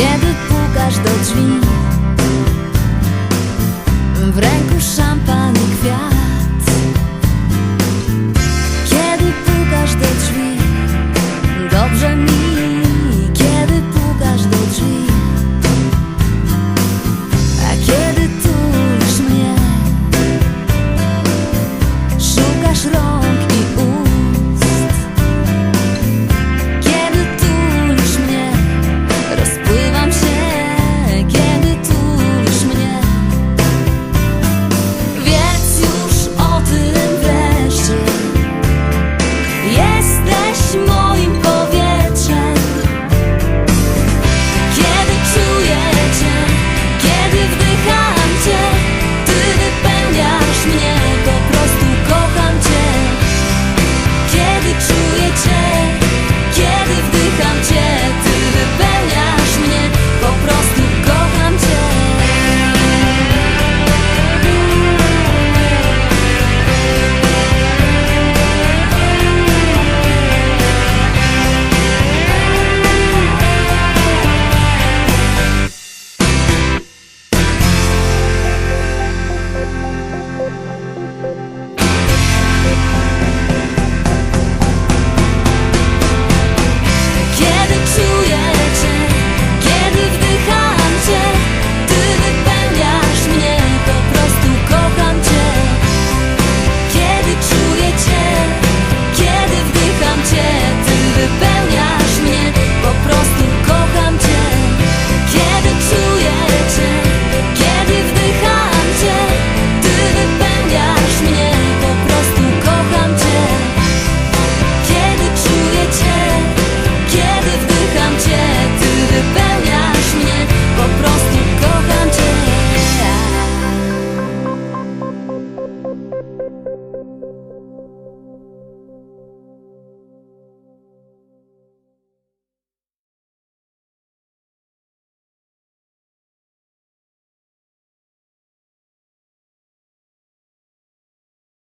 Kiedy pukasz do drzwi W ręku szampan